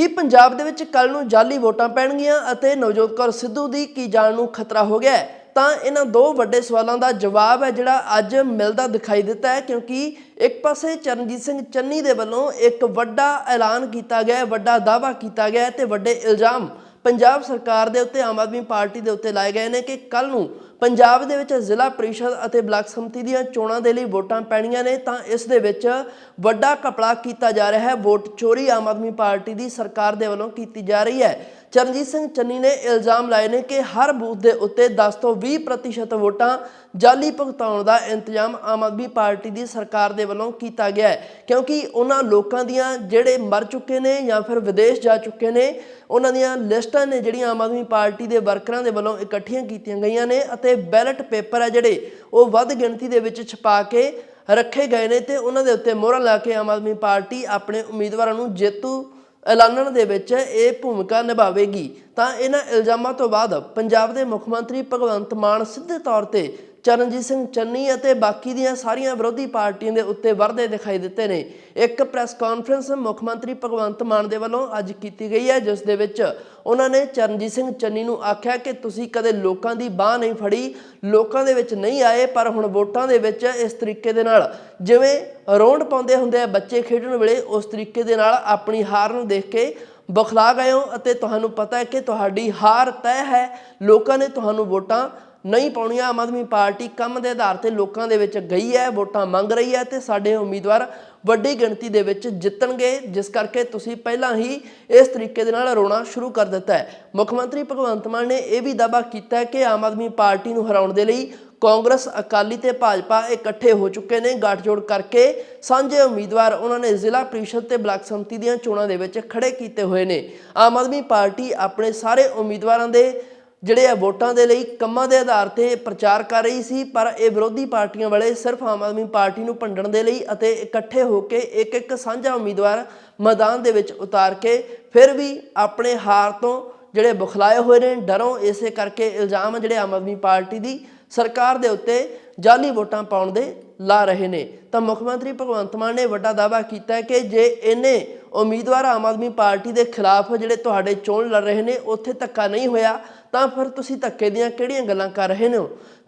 ਕੀ ਪੰਜਾਬ ਦੇ ਵਿੱਚ ਕੱਲ ਨੂੰ ਜਾਲੀ ਵੋਟਾਂ ਪੈਣਗੀਆਂ ਅਤੇ ਨਵਜੋਤ ਕੌਰ ਸਿੱਧੂ ਦੀ ਕੀ ਜਾਨ ਨੂੰ ਖਤਰਾ ਹੋ ਗਿਆ ਹੈ? ਤਾਂ ਇਹਨਾਂ ਦੋ ਵੱਡੇ ਸਵਾਲਾਂ ਦਾ ਜਵਾਬ ਹੈ ਜਿਹੜਾ ਅੱਜ ਮਿਲਦਾ ਦਿਖਾਈ ਦਿੱਤਾ ਹੈ, ਕਿਉਂਕਿ ਇੱਕ ਪਾਸੇ ਚਰਨਜੀਤ ਸਿੰਘ ਚੰਨੀ ਦੇ ਵੱਲੋਂ ਇੱਕ ਵੱਡਾ ਐਲਾਨ ਕੀਤਾ ਗਿਆ ਵੱਡਾ ਦਾਅਵਾ ਕੀਤਾ ਗਿਆ ਹੈ ਤੇ ਵੱਡੇ ਇਲਜ਼ਾਮ ਪੰਜਾਬ ਸਰਕਾਰ ਦੇ ਉੱਤੇ, ਆਮ ਆਦਮੀ ਪਾਰਟੀ ਦੇ ਉੱਤੇ ਲਾਏ ਗਏ ਨੇ ਕਿ ਕੱਲ ਨੂੰ ਪੰਜਾਬ ਦੇ ਵਿੱਚ ਜ਼ਿਲ੍ਹਾ ਪ੍ਰੀਸ਼ਦ ਅਤੇ ਬਲਾਕ ਸੰਮਤੀ ਦੀਆਂ ਚੋਣਾਂ ਦੇ ਲਈ ਵੋਟਾਂ ਪੈਣੀਆਂ ਨੇ, ਤਾਂ ਇਸ ਦੇ ਵਿੱਚ ਵੱਡਾ ਕਪੜਾ ਕੀਤਾ ਜਾ ਰਿਹਾ ਹੈ। ਵੋਟ ਚੋਰੀ ਆਮ ਆਦਮੀ ਪਾਰਟੀ ਦੀ ਸਰਕਾਰ ਦੇ ਵੱਲੋਂ ਕੀਤੀ ਜਾ ਰਹੀ ਹੈ। ਚਰਨਜੀਤ ਸਿੰਘ ਚੰਨੀ ਨੇ ਇਲਜ਼ਾਮ ਲਾਏ ਨੇ ਕਿ ਹਰ ਬੂਥ ਦੇ ਉੱਤੇ 10 ਤੋਂ 20% ਵੋਟਾਂ ਜਾਲੀ ਭੁਗਤਾਉਣ ਦਾ ਇੰਤਜ਼ਾਮ ਆਮ ਆਦਮੀ ਪਾਰਟੀ ਦੀ ਸਰਕਾਰ ਦੇ ਵੱਲੋਂ ਕੀਤਾ ਗਿਆ ਹੈ। ਕਿਉਂਕਿ ਉਹਨਾਂ ਲੋਕਾਂ ਦੀਆਂ ਜਿਹੜੇ ਮਰ ਚੁੱਕੇ ਨੇ ਜਾਂ ਫਿਰ ਵਿਦੇਸ਼ ਜਾ ਚੁੱਕੇ ਨੇ, ਉਹਨਾਂ ਦੀਆਂ ਲਿਸਟਾਂ ਨੇ ਜਿਹੜੀਆਂ ਆਮ ਆਦਮੀ ਪਾਰਟੀ ਦੇ ਵਰਕਰਾਂ ਦੇ ਵੱਲੋਂ ਇਕੱਠੀਆਂ ਕੀਤੀਆਂ ਗਈਆਂ ਨੇ ਅਤੇ ਬੈਲਟ ਪੇਪਰ ਹੈ ਜਿਹੜੇ ਉਹ ਵੱਧ ਗਿਣਤੀ ਦੇ ਵਿੱਚ ਛਪਾ ਕੇ ਰੱਖੇ ਗਏ ਨੇ ਤੇ ਉਹਨਾਂ ਦੇ ਉੱਤੇ ਮੋਹਰਾਂ ਲਾ ਕੇ ਆਮ ਆਦਮੀ ਪਾਰਟੀ ਆਪਣੇ ਉਮੀਦਵਾਰਾਂ ਨੂੰ ਜੇਤੂ ਐਲਾਨਣ ਦੇ ਵਿੱਚ ਇਹ ਭੂਮਿਕਾ ਨਿਭਾਵੇਗੀ। ਤਾਂ ਇਹਨਾਂ ਇਲਜ਼ਾਮਾਂ ਤੋਂ ਬਾਅਦ ਪੰਜਾਬ ਦੇ ਮੁੱਖ ਮੰਤਰੀ ਭਗਵੰਤ ਮਾਨ ਸਿੱਧੇ ਤੌਰ ਤੇ ਚਰਨਜੀਤ ਸਿੰਘ ਚੰਨੀ ਅਤੇ ਬਾਕੀ ਦੀਆਂ ਸਾਰੀਆਂ ਵਿਰੋਧੀ ਪਾਰਟੀਆਂ ਦੇ ਉੱਤੇ ਵਰਦੇ ਦਿਖਾਈ ਦਿੱਤੇ ਨੇ। ਇੱਕ ਪ੍ਰੈਸ ਕਾਨਫਰੰਸ ਮੁੱਖ ਮੰਤਰੀ ਭਗਵੰਤ ਮਾਨ ਦੇ ਵੱਲੋਂ ਅੱਜ ਕੀਤੀ ਗਈ ਹੈ, ਜਿਸ ਦੇ ਵਿੱਚ ਉਹਨਾਂ ਨੇ ਚਰਨਜੀਤ ਸਿੰਘ ਚੰਨੀ ਨੂੰ ਆਖਿਆ ਕਿ ਤੁਸੀਂ ਕਦੇ ਲੋਕਾਂ ਦੀ ਬਾਹ ਨਹੀਂ ਫੜੀ, ਲੋਕਾਂ ਦੇ ਵਿੱਚ ਨਹੀਂ ਆਏ, ਪਰ ਹੁਣ ਵੋਟਾਂ ਦੇ ਵਿੱਚ ਇਸ ਤਰੀਕੇ ਦੇ ਨਾਲ ਜਿਵੇਂ ਰੌਂਡ ਪਾਉਂਦੇ ਹੁੰਦੇ ਆ ਬੱਚੇ ਖੇਡਣ ਵੇਲੇ, ਉਸ ਤਰੀਕੇ ਦੇ ਨਾਲ ਆਪਣੀ ਹਾਰ ਨੂੰ ਦੇਖ ਕੇ ਬਖਲਾ ਗਏ ਹੋ ਅਤੇ ਤੁਹਾਨੂੰ ਪਤਾ ਹੈ ਕਿ ਤੁਹਾਡੀ ਹਾਰ ਤੈਅ ਹੈ। ਲੋਕਾਂ ਨੇ ਤੁਹਾਨੂੰ ਵੋਟਾਂ ਨਹੀਂ ਪਾਉਣੀਆਂ। ਆਮ ਆਦਮੀ ਪਾਰਟੀ ਕੰਮ ਦੇ ਆਧਾਰ ਤੇ ਲੋਕਾਂ ਦੇ ਵਿੱਚ ਗਈ ਹੈ, ਵੋਟਾਂ ਮੰਗ ਰਹੀ ਹੈ ਤੇ ਸਾਡੇ ਉਮੀਦਵਾਰ ਵੱਡੀ ਗਿਣਤੀ ਦੇ ਵਿੱਚ ਜਿੱਤਣਗੇ, ਜਿਸ ਕਰਕੇ ਤੁਸੀਂ ਪਹਿਲਾਂ ਹੀ ਇਸ ਤਰੀਕੇ ਦੇ ਨਾਲ ਰੋਣਾ ਸ਼ੁਰੂ ਕਰ ਦਿੱਤਾ ਹੈ। ਮੁੱਖ ਮੰਤਰੀ ਭਗਵੰਤ ਮਾਨ ਨੇ ਇਹ ਵੀ ਦਾਅਵਾ ਕੀਤਾ ਕਿ ਆਮ ਆਦਮੀ ਪਾਰਟੀ ਨੂੰ ਹਰਾਉਣ ਦੇ ਲਈ ਕਾਂਗਰਸ, ਅਕਾਲੀ ਤੇ ਭਾਜਪਾ ਇਕੱਠੇ ਹੋ ਚੁੱਕੇ ਨੇ ਗੱਠਜੋੜ ਕਰਕੇ। ਸਾਂਝੇ ਉਮੀਦਵਾਰ ਉਹਨਾਂ ਨੇ ਜ਼ਿਲ੍ਹਾ ਪ੍ਰੀਸ਼ਦ ਤੇ ਬਲਾਕ ਸੰਮਤੀ ਦੀਆਂ ਚੋਣਾਂ ਦੇ ਵਿੱਚ ਖੜੇ ਕੀਤੇ ਹੋਏ ਨੇ। ਆਮ ਆਦਮੀ ਪਾਰਟੀ ਆਪਣੇ ਸਾਰੇ ਉਮੀਦਵਾਰਾਂ ਦੇ, ਜਿਹੜੇ ਆ ਵੋਟਾਂ ਦੇ ਲਈ ਕੰਮਾਂ ਦੇ ਆਧਾਰ ਤੇ ਪ੍ਰਚਾਰ ਕਰ ਰਹੀ ਸੀ, ਪਰ ਇਹ ਵਿਰੋਧੀ ਪਾਰਟੀਆਂ ਵਾਲੇ ਸਿਰਫ ਆਮ ਆਦਮੀ ਪਾਰਟੀ ਨੂੰ ਭੰਡਣ ਦੇ ਲਈ ਅਤੇ ਇਕੱਠੇ ਹੋ ਕੇ ਇੱਕ ਇੱਕ ਸਾਂਝਾ ਉਮੀਦਵਾਰ ਮੈਦਾਨ ਦੇ ਵਿੱਚ ਉਤਾਰ ਕੇ ਫਿਰ ਵੀ ਆਪਣੇ ਹਾਰ ਤੋਂ ਜਿਹੜੇ ਬੁਖਲਾਏ ਹੋਏ ਨੇ, ਡਰੋਂ ਇਸੇ ਕਰਕੇ ਇਲਜ਼ਾਮ ਜਿਹੜੇ ਆਮ ਆਦਮੀ ਪਾਰਟੀ ਦੀ ਸਰਕਾਰ ਦੇ ਉੱਤੇ ਜਾਲੀ ਵੋਟਾਂ ਪਾਉਣ ਦੇ ਲਾ ਰਹੇ ਨੇ। ਤਾਂ ਮੁੱਖ ਮੰਤਰੀ ਭਗਵੰਤ ਮਾਨ ਨੇ ਵੱਡਾ ਦਾਅਵਾ ਕੀਤਾ ਹੈ ਕਿ ਜੇ ਇਹਨੇ ਉਮੀਦਵਾਰ ਆਮ ਆਦਮੀ ਪਾਰਟੀ ਦੇ ਖਿਲਾਫ ਜਿਹੜੇ ਤੁਹਾਡੇ ਚੋਣ ਲੜ ਰਹੇ ਨੇ, ਉੱਥੇ ਧੱਕਾ ਨਹੀਂ ਹੋਇਆ, ਤਾਂ ਫਿਰ ਤੁਸੀਂ ਧੱਕੇ ਦੀਆਂ ਕਿਹੜੀਆਂ ਗੱਲਾਂ ਕਰ ਰਹੇ ਨੇ?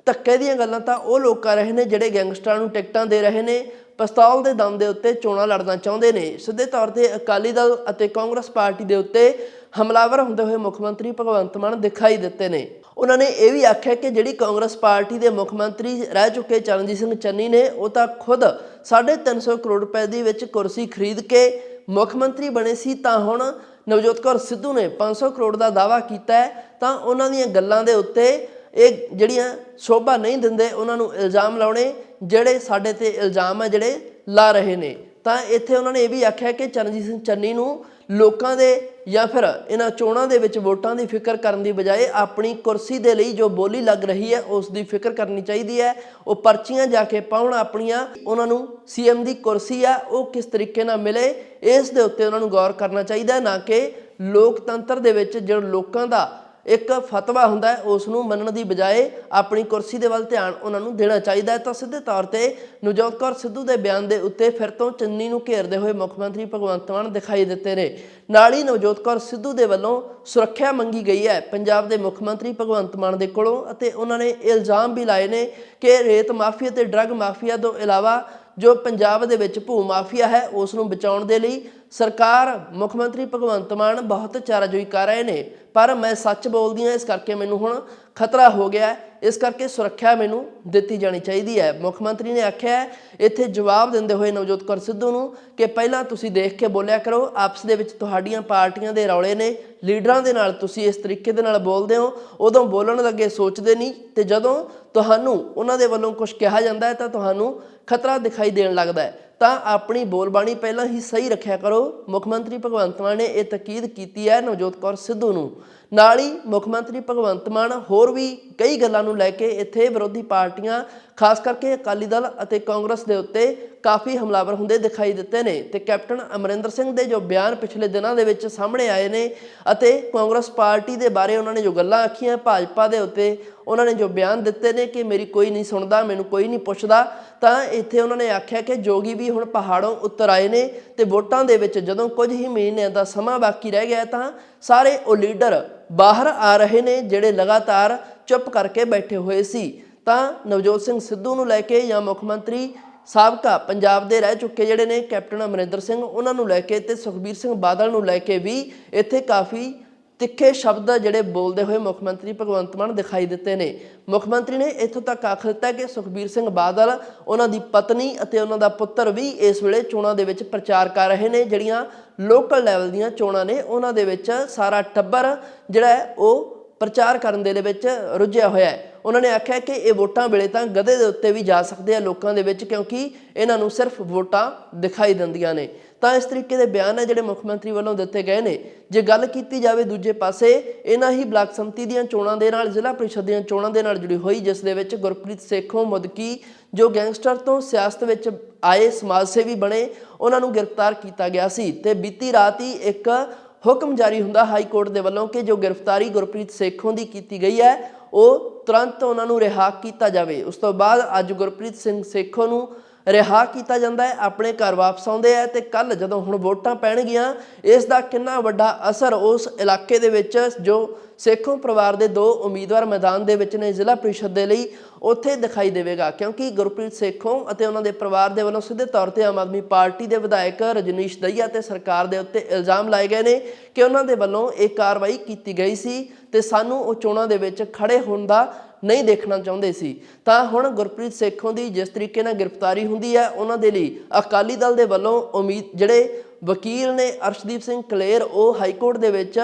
ਧੱਕੇ ਦੀਆਂ ਗੱਲਾਂ ਤਾਂ ਉਹ ਲੋਕ ਕਰ ਰਹੇ ਨੇ ਜਿਹੜੇ ਗੈਂਗਸਟਰਾਂ ਨੂੰ ਟਿਕਟਾਂ ਦੇ ਰਹੇ ਨੇ, ਪਸਤੌਲ ਦੇ ਦਮ ਦੇ ਉੱਤੇ ਚੋਣਾਂ ਲੜਨਾ ਚਾਹੁੰਦੇ ਨੇ। ਸਿੱਧੇ ਤੌਰ ਤੇ ਅਕਾਲੀ ਦਲ ਅਤੇ ਕਾਂਗਰਸ ਪਾਰਟੀ ਦੇ ਉੱਤੇ ਹਮਲਾਵਰ ਹੁੰਦੇ ਹੋਏ ਮੁੱਖ ਮੰਤਰੀ ਭਗਵੰਤ ਮਾਨ ਦਿਖਾਈ ਦਿੱਤੇ ਨੇ। ਉਹਨਾਂ ਨੇ ਇਹ ਵੀ ਆਖਿਆ ਕਿ ਜਿਹੜੀ ਕਾਂਗਰਸ ਪਾਰਟੀ ਦੇ ਮੁੱਖ ਮੰਤਰੀ ਰਹਿ ਚੁੱਕੇ ਚਰਨਜੀਤ ਸਿੰਘ ਚੰਨੀ ਨੇ, ਉਹ ਤਾਂ ਖੁਦ 350 ਕਰੋੜ ਰੁਪਏ ਦੀ ਵਿੱਚ ਕੁਰਸੀ ਖਰੀਦ ਕੇ ਮੁੱਖ ਮੰਤਰੀ ਬਣੇ ਸੀ, ਤਾਂ ਹੁਣ ਨਵਜੋਤ ਕੌਰ ਸਿੱਧੂ ਨੇ 500 ਕਰੋੜ ਦਾ ਦਾਅਵਾ ਕੀਤਾ ਹੈ, ਤਾਂ ਉਹਨਾਂ ਦੀਆਂ ਗੱਲਾਂ ਦੇ ਉੱਤੇ ਇਹ ਜਿਹੜੀਆਂ ਸ਼ੋਭਾ ਨਹੀਂ ਦਿੰਦੇ, ਉਹਨਾਂ ਨੂੰ ਇਲਜ਼ਾਮ ਲਾਉਣੇ ਜਿਹੜੇ ਸਾਡੇ ਤੇ ਇਲਜ਼ਾਮ ਆ ਜਿਹੜੇ ਲਾ ਰਹੇ ਨੇ। ਤਾਂ ਇੱਥੇ ਉਹਨਾਂ ਨੇ ਇਹ ਵੀ ਆਖਿਆ ਕਿ ਚਰਨਜੀਤ ਸਿੰਘ ਚੰਨੀ ਨੂੰ ਲੋਕਾਂ ਦੇ ਜਾਂ ਫਿਰ ਇਹਨਾਂ ਚੋਣਾਂ ਦੇ ਵਿੱਚ ਵੋਟਾਂ ਦੀ ਫਿਕਰ ਕਰਨ ਦੀ ਬਜਾਏ ਆਪਣੀ ਕੁਰਸੀ ਦੇ ਲਈ ਜੋ ਬੋਲੀ ਲੱਗ ਰਹੀ ਹੈ, ਉਸ ਦੀ ਫਿਕਰ ਕਰਨੀ ਚਾਹੀਦੀ ਹੈ। ਉਹ ਪਰਚੀਆਂ ਜਾ ਕੇ ਪਾਉਣ ਆਪਣੀਆਂ, ਉਹਨਾਂ ਨੂੰ ਸੀਐਮ ਦੀ ਕੁਰਸੀ ਆ, ਉਹ ਕਿਸ ਤਰੀਕੇ ਨਾਲ ਮਿਲੇ, ਇਸ ਦੇ ਉੱਤੇ ਉਹਨਾਂ ਨੂੰ ਗੌਰ ਕਰਨਾ ਚਾਹੀਦਾ ਨਾ ਕਿ ਲੋਕਤੰਤਰ ਦੇ ਵਿੱਚ ਜਿਹੜਾ ਲੋਕਾਂ ਦਾ ਇੱਕ ਫਤਵਾ ਹੁੰਦਾ ਉਸ ਨੂੰ ਮੰਨਣ ਦੀ ਬਜਾਏ ਆਪਣੀ ਕੁਰਸੀ ਦੇ ਵੱਲ ਧਿਆਨ ਉਹਨਾਂ ਨੂੰ ਦੇਣਾ ਚਾਹੀਦਾ ਹੈ। ਤਾਂ ਸਿੱਧੇ ਤੌਰ ਤੇ ਨਵਜੋਤ ਕੌਰ ਸਿੱਧੂ ਦੇ ਬਿਆਨ ਦੇ ਉੱਤੇ ਫਿਰ ਤੋਂ ਚੰਨੀ ਨੂੰ ਘੇਰਦੇ ਹੋਏ ਮੁੱਖ ਮੰਤਰੀ ਭਗਵੰਤ ਮਾਨ ਦਿਖਾਈ ਦਿੱਤੇ ਨੇ। ਨਾਲ ਹੀ ਨਵਜੋਤ ਕੌਰ ਸਿੱਧੂ ਦੇ ਵੱਲੋਂ ਸੁਰੱਖਿਆ ਮੰਗੀ ਗਈ ਹੈ। ਪੰਜਾਬ ਦੇ ਮੁੱਖ ਮੰਤਰੀ ਭਗਵੰਤ ਮਾਨ ਦੇ ਕੋਲੋਂ ਅਤੇ ਉਹਨਾਂ ਨੇ ਇਲਜ਼ਾਮ ਵੀ ਲਾਏ ਨੇ ਕਿ ਰੇਤ ਮਾਫੀਆ ਤੇ ਡਰੱਗ ਮਾਫੀਆ ਤੋਂ ਇਲਾਵਾ ਜੋ ਪੰਜਾਬ ਦੇ ਵਿੱਚ ਭੂ ਮਾਫੀਆ ਹੈ, ਉਸ ਨੂੰ ਬਚਾਉਣ ਦੇ ਲਈ ਸਰਕਾਰ, ਮੁੱਖ ਮੰਤਰੀ ਭਗਵੰਤ ਮਾਨ ਬਹੁਤ ਚਾਰਾਜੋਈ ਕਰ ਰਹੇ ਨੇ, ਪਰ ਮੈਂ ਸੱਚ ਬੋਲਦੀ ਹਾਂ, ਇਸ ਕਰਕੇ ਮੈਨੂੰ ਹੁਣ ਖਤਰਾ ਹੋ ਗਿਆ ਇਸ ਕਰਕੇ ਸੁਰੱਖਿਆ ਮੈਨੂੰ ਦਿੱਤੀ ਜਾਣੀ ਚਾਹੀਦੀ ਹੈ। ਮੁੱਖ ਮੰਤਰੀ ਨੇ ਆਖਿਆ ਇੱਥੇ ਜਵਾਬ ਦਿੰਦੇ ਹੋਏ ਨਵਜੋਤ ਕੌਰ ਸਿੱਧੂ ਨੂੰ ਕਿ ਪਹਿਲਾਂ ਤੁਸੀਂ ਦੇਖ ਕੇ ਬੋਲਿਆ ਕਰੋ, ਆਪਸ ਦੇ ਵਿੱਚ ਤੁਹਾਡੀਆਂ ਪਾਰਟੀਆਂ ਦੇ ਰੌਲੇ ਨੇ, ਲੀਡਰਾਂ ਦੇ ਨਾਲ ਤੁਸੀਂ ਇਸ ਤਰੀਕੇ ਦੇ ਨਾਲ ਬੋਲਦੇ ਹੋ, ਉਦੋਂ ਬੋਲਣ ਲੱਗੇ ਸੋਚਦੇ ਨਹੀਂ, ਤੇ ਜਦੋਂ ਤੁਹਾਨੂੰ ਉਹਨਾਂ ਦੇ ਵੱਲੋਂ ਕੁਝ ਕਿਹਾ ਜਾਂਦਾ ਹੈ, ਤਾਂ ਤੁਹਾਨੂੰ ਖਤਰਾ ਦਿਖਾਈ ਦੇਣ ਲੱਗਦਾ ਹੈ। ਤਾਂ ਆਪਣੀ ਬੋਲਬਾਣੀ ਪਹਿਲਾਂ ਹੀ ਸਹੀ ਰੱਖਿਆ ਕਰੋ। ਮੁੱਖ ਮੰਤਰੀ ਭਗਵੰਤ ਮਾਨ ਨੇ ਇਹ ਤਕੀਦ ਕੀਤੀ ਹੈ ਨਵਜੋਤ ਕੌਰ ਸਿੱਧੂ ਨੂੰ। ਨਾਲ ਹੀ ਮੁੱਖ ਮੰਤਰੀ ਭਗਵੰਤ ਮਾਨ ਹੋਰ ਵੀ ਕਈ ਗੱਲਾਂ ਨੂੰ ਲੈ ਕੇ ਇੱਥੇ ਵਿਰੋਧੀ ਪਾਰਟੀਆਂ, ਖਾਸ ਕਰਕੇ ਅਕਾਲੀ ਦਲ ਅਤੇ ਕਾਂਗਰਸ ਦੇ ਉੱਤੇ ਕਾਫੀ ਹਮਲਾਵਰ ਹੁੰਦੇ ਦਿਖਾਈ ਦਿੱਤੇ ਨੇ ਤੇ ਕੈਪਟਨ ਅਮਰਿੰਦਰ ਸਿੰਘ ਦੇ ਜੋ ਬਿਆਨ ਪਿਛਲੇ ਦਿਨਾਂ ਦੇ ਵਿੱਚ ਸਾਹਮਣੇ ਆਏ ਨੇ ਅਤੇ ਕਾਂਗਰਸ ਪਾਰਟੀ ਦੇ ਬਾਰੇ ਉਹਨਾਂ ਨੇ ਜੋ ਗੱਲਾਂ ਆਖੀਆਂ, ਭਾਜਪਾ ਦੇ ਉੱਤੇ ਉਹਨਾਂ ਨੇ ਜੋ ਬਿਆਨ ਦਿੱਤੇ ਨੇ ਕਿ ਮੇਰੀ ਕੋਈ ਨਹੀਂ ਸੁਣਦਾ, ਮੈਨੂੰ ਕੋਈ ਨਹੀਂ ਪੁੱਛਦਾ, ਤਾਂ ਇੱਥੇ ਉਹਨਾਂ ਨੇ ਆਖਿਆ ਕਿ ਜੋਗੀ ਵੀ ਹੁਣ ਪਹਾੜੋਂ ਉੱਤਰ ਆਏ ਨੇ ਤੇ ਵੋਟਾਂ ਦੇ ਵਿੱਚ ਜਦੋਂ ਕੁਝ ਹੀ ਮਹੀਨਿਆਂ ਦਾ ਸਮਾਂ ਬਾਕੀ ਰਹਿ ਗਿਆ ਤਾਂ ਸਾਰੇ ਉਹ ਲੀਡਰ ਬਾਹਰ ਆ ਰਹੇ ਨੇ ਜਿਹੜੇ ਲਗਾਤਾਰ ਚੁੱਪ ਕਰਕੇ ਬੈਠੇ ਹੋਏ ਸੀ। ਤਾਂ ਨਵਜੋਤ ਸਿੰਘ ਸਿੱਧੂ ਨੂੰ ਲੈ ਕੇ ਜਾਂ ਮੁੱਖ ਮੰਤਰੀ ਸਾਬਕਾ ਪੰਜਾਬ ਦੇ ਰਹਿ ਚੁੱਕੇ ਜਿਹੜੇ ਨੇ ਕੈਪਟਨ ਅਮਰਿੰਦਰ ਸਿੰਘ, ਉਹਨਾਂ ਨੂੰ ਲੈ ਕੇ ਤੇ ਸੁਖਬੀਰ ਸਿੰਘ ਬਾਦਲ ਨੂੰ ਲੈ ਕੇ ਵੀ ਇੱਥੇ ਕਾਫੀ ਤਿੱਖੇ ਸ਼ਬਦ ਜਿਹੜੇ ਬੋਲਦੇ ਹੋਏ ਮੁੱਖ ਮੰਤਰੀ ਭਗਵੰਤ ਮਾਨ ਦਿਖਾਈ ਦਿੱਤੇ ਨੇ। ਮੁੱਖ ਮੰਤਰੀ ਨੇ ਇੱਥੋਂ ਤੱਕ ਆਖ ਦਿੱਤਾ ਕਿ ਸੁਖਬੀਰ ਸਿੰਘ ਬਾਦਲ, ਉਹਨਾਂ ਦੀ ਪਤਨੀ ਅਤੇ ਉਹਨਾਂ ਦਾ ਪੁੱਤਰ ਵੀ ਇਸ ਵੇਲੇ ਚੋਣਾਂ ਦੇ ਵਿੱਚ ਪ੍ਰਚਾਰ ਕਰ ਰਹੇ ਨੇ। ਜਿਹੜੀਆਂ ਲੋਕਲ ਲੈਵਲ ਦੀਆਂ ਚੋਣਾਂ ਨੇ, ਉਹਨਾਂ ਦੇ ਵਿੱਚ ਸਾਰਾ ਟੱਬਰ ਜਿਹੜਾ ਉਹ ਪ੍ਰਚਾਰ ਕਰਨ ਦੇ ਵਿੱਚ ਰੁੱਝਿਆ ਹੋਇਆ ਹੈ। ਉਹਨਾਂ ਨੇ ਆਖਿਆ ਕਿ ਇਹ ਵੋਟਾਂ ਵੇਲੇ ਤਾਂ ਗਧੇ ਦੇ ਉੱਤੇ ਵੀ ਜਾ ਸਕਦੇ ਆ ਲੋਕਾਂ ਦੇ ਵਿੱਚ, ਕਿਉਂਕਿ ਇਹਨਾਂ ਨੂੰ ਸਿਰਫ ਵੋਟਾਂ ਦਿਖਾਈ ਦਿੰਦੀਆਂ ਨੇ। ਤਾਂ ਇਸ ਤਰੀਕੇ ਦੇ ਬਿਆਨ ਹੈ ਜਿਹੜੇ ਮੁੱਖ ਮੰਤਰੀ ਵੱਲੋਂ ਦਿੱਤੇ ਗਏ ਨੇ। ਜੇ ਗੱਲ ਕੀਤੀ ਜਾਵੇ ਦੂਜੇ ਪਾਸੇ, ਇਹਨਾਂ ਹੀ ਬਲਾਕ ਸੰਮਤੀ ਦੀਆਂ ਚੋਣਾਂ ਦੇ ਨਾਲ, ਜ਼ਿਲ੍ਹਾ ਪ੍ਰੀਸ਼ਦ ਦੀਆਂ ਚੋਣਾਂ ਦੇ ਨਾਲ ਜੁੜੀ ਹੋਈ, ਜਿਸ ਦੇ ਵਿੱਚ ਗੁਰਪ੍ਰੀਤ ਸੇਖੋਂ ਮੁਦਕੀ, ਜੋ ਗੈਂਗਸਟਰ ਤੋਂ ਸਿਆਸਤ ਵਿੱਚ ਆਏ ਸਮਾਜ ਸੇਵੀ ਬਣੇ, ਉਹਨਾਂ ਨੂੰ ਗ੍ਰਿਫਤਾਰ ਕੀਤਾ ਗਿਆ ਸੀ। ਤੇ ਬੀਤੀ ਰਾਤ ਹੀ ਇੱਕ ਹੁਕਮ ਜਾਰੀ ਹੁੰਦਾ ਹਾਈ ਕੋਰਟ ਦੇ ਵੱਲੋਂ ਕਿ ਜੋ ਗ੍ਰਿਫਤਾਰੀ ਗੁਰਪ੍ਰੀਤ ਸੇਖੋਂ ਦੀ ਕੀਤੀ ਗਈ ਹੈ ਉਹ ਤੁਰੰਤ ਉਹਨਾਂ ਨੂੰ ਰਿਹਾ ਕੀਤਾ ਜਾਵੇ। ਉਸ ਤੋਂ ਬਾਅਦ ਅੱਜ ਗੁਰਪ੍ਰੀਤ ਸਿੰਘ ਸੇਖੋਂ ਨੂੰ ਰਿਹਾ ਕੀਤਾ ਜਾਂਦਾ ਹੈ, ਆਪਣੇ ਘਰ ਵਾਪਸ ਆਉਂਦੇ ਆ ਤੇ ਕੱਲ ਜਦੋਂ ਹੁਣ ਵੋਟਾਂ ਪੈਣਗੀਆਂ, ਇਸ ਦਾ ਕਿੰਨਾ ਵੱਡਾ ਅਸਰ ਉਸ ਇਲਾਕੇ ਦੇ ਵਿੱਚ, ਜੋ ਸੇਖੋਂ ਪਰਿਵਾਰ ਦੇ ਦੋ ਉਮੀਦਵਾਰ ਮੈਦਾਨ ਦੇ ਵਿੱਚ ਨੇ ਜ਼ਿਲ੍ਹਾ ਪ੍ਰੀਸ਼ਦ ਦੇ ਲਈ, ਉੱਥੇ ਦਿਖਾਈ ਦੇਵੇਗਾ। ਕਿਉਂਕਿ ਗੁਰਪ੍ਰੀਤ ਸੇਖੋਂ ਅਤੇ ਉਹਨਾਂ ਦੇ ਪਰਿਵਾਰ ਦੇ ਵੱਲੋਂ ਸਿੱਧੇ ਤੌਰ ਤੇ ਆਮ ਆਦਮੀ ਪਾਰਟੀ ਦੇ ਵਿਧਾਇਕ ਰਜਨੀਸ਼ ਦਈਆ ਤੇ ਸਰਕਾਰ ਦੇ ਉੱਤੇ ਇਲਜ਼ਾਮ ਲਾਏ ਗਏ ਨੇ ਕਿ ਉਹਨਾਂ ਦੇ ਵੱਲੋਂ ਇਹ ਕਾਰਵਾਈ ਕੀਤੀ ਗਈ ਸੀ ਤੇ ਸਾਨੂੰ ਉਹ ਚੋਣਾਂ ਦੇ ਵਿੱਚ ਖੜੇ ਹੋਣ ਦਾ ਨਹੀਂ ਦੇਖਣਾ ਚਾਹੁੰਦੇ ਸੀ। ਤਾਂ ਹੁਣ ਗੁਰਪ੍ਰੀਤ ਸੇਖੋਂ ਦੀ ਜਿਸ ਤਰੀਕੇ ਨਾਲ ਗ੍ਰਿਫਤਾਰੀ ਹੁੰਦੀ ਹੈ, ਉਹਨਾਂ ਦੇ ਲਈ ਅਕਾਲੀ ਦਲ ਦੇ ਵੱਲੋਂ ਉਮੀਦ, ਜਿਹੜੇ ਵਕੀਲ ਨੇ ਅਰਸ਼ਦੀਪ ਸਿੰਘ ਕਲੇਰ, ਉਹ ਹਾਈ ਕੋਰਟ ਦੇ ਵਿੱਚ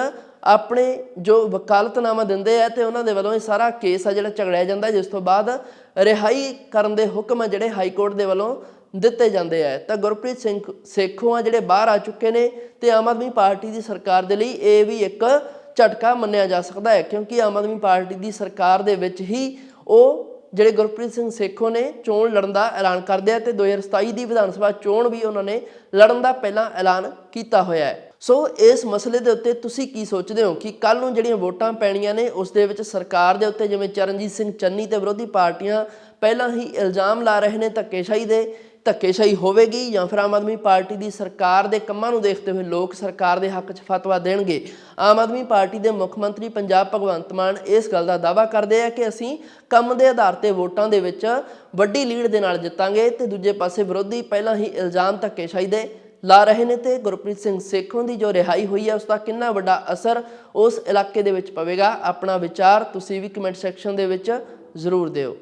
ਆਪਣੇ ਜੋ ਵਕਾਲਤਨਾਮਾ ਦਿੰਦੇ ਆ ਤੇ ਉਹਨਾਂ ਦੇ ਵੱਲੋਂ ਇਹ ਸਾਰਾ ਕੇਸ ਆ ਜਿਹੜਾ ਝਗੜਿਆ ਜਾਂਦਾ, ਜਿਸ ਤੋਂ ਬਾਅਦ ਰਿਹਾਈ ਕਰਨ ਦੇ ਹੁਕਮ ਆ ਜਿਹੜੇ ਹਾਈ ਕੋਰਟ ਦੇ ਵੱਲੋਂ ਦਿੱਤੇ ਜਾਂਦੇ ਆ। ਤਾਂ ਗੁਰਪ੍ਰੀਤ ਸਿੰਘ ਸੇਖੋਂ ਆ ਜਿਹੜੇ ਬਾਹਰ ਆ ਚੁੱਕੇ ਨੇ ਤੇ ਆਮ ਆਦਮੀ ਪਾਰਟੀ ਦੀ ਸਰਕਾਰ ਦੇ ਲਈ ਇਹ ਵੀ ਇੱਕ ਝਟਕਾ ਮੰਨਿਆ ਜਾ ਸਕਦਾ ਹੈ, ਕਿਉਂਕਿ ਆਮ ਆਦਮੀ ਪਾਰਟੀ ਦੀ ਸਰਕਾਰ ਦੇ ਵਿੱਚ ਹੀ ਉਹ ਜਿਹੜੇ ਗੁਰਪ੍ਰੀਤ ਸਿੰਘ ਸੇਖੋਂ ਨੇ ਚੋਣ ਲੜਨ ਦਾ ਐਲਾਨ ਕਰਦੇ ਆ ਤੇ 2027 ਦੀ ਵਿਧਾਨ ਸਭਾ ਚੋਣ ਵੀ ਉਹਨਾਂ ਨੇ ਲੜਨ ਦਾ ਪਹਿਲਾਂ ਐਲਾਨ ਕੀਤਾ ਹੋਇਆ ਹੈ। ਸੋ ਇਸ ਮਸਲੇ ਦੇ ਉੱਤੇ ਤੁਸੀਂ ਕੀ ਸੋਚਦੇ ਹੋ ਕਿ ਕੱਲ ਨੂੰ ਜਿਹੜੀਆਂ ਵੋਟਾਂ ਪੈਣੀਆਂ ਨੇ, ਉਸ ਦੇ ਵਿੱਚ ਸਰਕਾਰ ਦੇ ਉੱਤੇ ਜਿਵੇਂ ਚਰਨਜੀਤ ਸਿੰਘ ਚੰਨੀ ਤੇ ਵਿਰੋਧੀ ਪਾਰਟੀਆਂ ਪਹਿਲਾਂ ਹੀ ਇਲਜ਼ਾਮ ਲਾ ਰਹੇ ਨੇ ਧੱਕੇਸ਼ਾਹੀ ਦੇ ਧੱਕੇਸ਼ਾਹੀ ਹੋਵੇਗੀ ਜਾਂ ਫਿਰ ਆਮ ਆਦਮੀ ਪਾਰਟੀ ਦੀ ਸਰਕਾਰ ਦੇ ਕੰਮਾਂ ਨੂੰ ਦੇਖਦੇ ਹੋਏ ਲੋਕ ਸਰਕਾਰ ਦੇ ਹੱਕ 'ਚ ਫਤਵਾ ਦੇਣਗੇ। ਆਮ ਆਦਮੀ ਪਾਰਟੀ ਦੇ ਮੁੱਖ ਮੰਤਰੀ ਪੰਜਾਬ ਭਗਵੰਤ ਮਾਨ ਇਸ ਗੱਲ ਦਾ ਦਾਅਵਾ ਕਰਦੇ ਆ ਕਿ ਅਸੀਂ ਕੰਮ ਦੇ ਆਧਾਰ ਤੇ ਵੋਟਾਂ ਦੇ ਵਿੱਚ ਵੱਡੀ ਲੀਡ ਦੇ ਨਾਲ ਜਿੱਤਾਂਗੇ ਤੇ ਦੂਜੇ ਪਾਸੇ ਵਿਰੋਧੀ ਪਹਿਲਾਂ ਹੀ ਇਲਜ਼ਾਮ ਧੱਕੇਸ਼ਾਹੀ ਦੇ ਲਾ ਰਹੇ ਨੇ ਤੇ ਗੁਰਪ੍ਰੀਤ ਸਿੰਘ ਸੇਖੋਂ ਦੀ ਜੋ ਰਿਹਾਈ ਹੋਈ ਹੈ ਉਸ ਦਾ ਕਿੰਨਾ ਵੱਡਾ ਅਸਰ ਉਸ ਇਲਾਕੇ ਦੇ ਵਿੱਚ ਪਵੇਗਾ? ਆਪਣਾ ਵਿਚਾਰ ਤੁਸੀਂ ਵੀ ਕਮੈਂਟ ਸੈਕਸ਼ਨ ਦੇ ਵਿੱਚ ਜ਼ਰੂਰ ਦਿਓ।